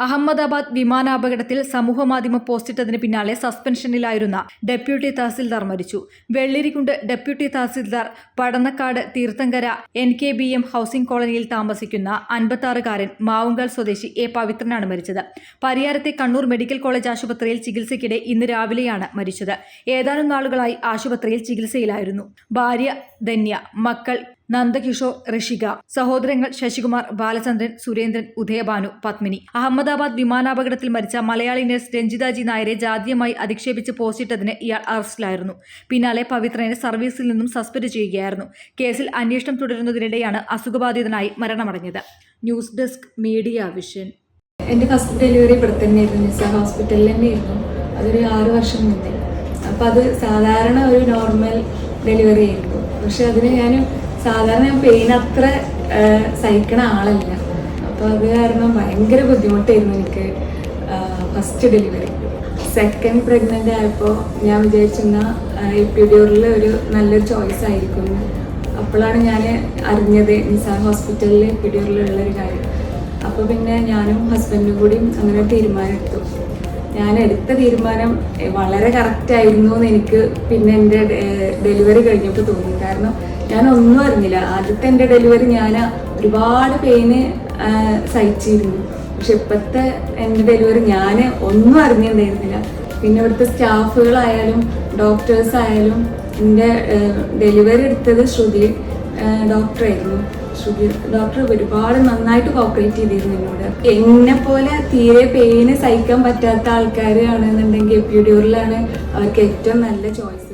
അഹമ്മദാബാദ് വിമാനാപകടത്തിൽ സമൂഹമാധ്യമ പോസ്റ്റിട്ടതിന് പിന്നാലെ സസ്പെൻഷനിലായിരുന്ന ഡെപ്യൂട്ടി തഹസിൽദാർ മരിച്ചു. Vellarikundu deputy tahsildar Padannakkad Theerthankara N K B M housing കോളനിയിൽ താമസിക്കുന്ന അൻപത്താറുകാരൻ മാവുങ്കാൽ സ്വദേശി എ പവിത്രനാണ് മരിച്ചത്. പരിയാരത്തെ കണ്ണൂർ മെഡിക്കൽ കോളേജ് ആശുപത്രിയിൽ ചികിത്സയ്ക്കിടെ ഇന്ന് രാവിലെയാണ് മരിച്ചത്. ഏതാനും നാളുകളായി ആശുപത്രിയിൽ ചികിത്സയിലായിരുന്നു. ഭാര്യ ധന്യ മക്കൾ നന്ദകിഷോർ ഋഷിക സഹോദരങ്ങൾ ശശികുമാർ ബാലചന്ദ്രൻ സുരേന്ദ്രൻ ഉദയഭാനു പത്മിനി. അഹമ്മദാബാദ് വിമാനാപകടത്തിൽ മരിച്ച മലയാളി നഴ്സ് രഞ്ജിതാജി നായരെ ജാതീയമായി അധിക്ഷേപിച്ച് പോസ്റ്റിട്ടതിന് ഇയാൾ അറസ്റ്റിലായിരുന്നു. പിന്നാലെ പവിത്രനെ സർവീസിൽ നിന്നും സസ്പെൻഡ് ചെയ്യുകയായിരുന്നു. കേസിൽ അന്വേഷണം തുടരുന്നതിനിടെയാണ് അസുഖബാധിതനായി മരണമടഞ്ഞത്. News desk media vision. എന്റെ ഫസ്റ്റ് ഡെലിവറി ഇവിടെ തന്നെയായിരുന്നു. നിസ ഹോസ്പിറ്റലിൽ തന്നെയായിരുന്നു. അതൊരു ആറ് വർഷം മുന്നേ. അപ്പോൾ അത് സാധാരണ ഒരു നോർമൽ ഡെലിവറി ആയിരുന്നു. പക്ഷെ അതിന് ഞാൻ സാധാരണ ഞാൻ പെയിൻ അത്ര സഹിക്കണ ആളല്ല. അപ്പോൾ അത് കാരണം ഭയങ്കര ബുദ്ധിമുട്ടായിരുന്നു എനിക്ക് ഫസ്റ്റ് ഡെലിവറി സെക്കൻഡ് പ്രഗ്നന്റ് ആയപ്പോൾ ഞാൻ വിചാരിച്ചിരുന്ന എപ്പിഡ്യൂറിൽ ഒരു നല്ലൊരു ചോയ്സ് ആയിരിക്കും. അപ്പോഴാണ് ഞാൻ അറിഞ്ഞത് നിസാർ ഹോസ്പിറ്റലിൽ എപ്പിഡ്യൂറിലുള്ളൊരു കാര്യം. അപ്പോൾ പിന്നെ ഞാനും ഹസ്ബൻഡും കൂടി അങ്ങനെ ഒരു തീരുമാനം എടുത്തു. ഞാൻ എടുത്ത തീരുമാനം വളരെ കറക്റ്റായിരുന്നു എന്ന് എനിക്ക് പിന്നെ എന്റെ ഡെലിവറി കഴിഞ്ഞപ്പോൾ തോന്നി. കാരണം ഞാൻ ഒന്നും അറിഞ്ഞില്ല. ആദ്യത്തെ എന്റെ ഡെലിവറി ഞാൻ ഒരുപാട് പെയിന് സഹിച്ചിരുന്നു. പക്ഷെ ഇപ്പോഴത്തെ എന്റെ ഡെലിവറി ഞാൻ ഒന്നും അറിഞ്ഞിട്ടുണ്ടായിരുന്നില്ല. പിന്നെ ഇവിടുത്തെ സ്റ്റാഫുകളായാലും ഡോക്ടേഴ്സ് ആയാലും എന്റെ ഡെലിവറി എടുത്തത് ശ്രുതി ഡോക്ടറായിരുന്നു ശ്രുതി ഡോക്ടർ ഒരുപാട് നന്നായിട്ട് കോപ്പറേറ്റ് ചെയ്തിരുന്നു എന്നോട്. എന്നെ പോലെ തീരെ പെയിന് സഹിക്കാൻ പറ്റാത്ത ആൾക്കാരാണെന്നുണ്ടെങ്കിൽ എപ്പിഡ്യൂറിലാണ് അവർക്ക് ഏറ്റവും നല്ല ചോയ്സ്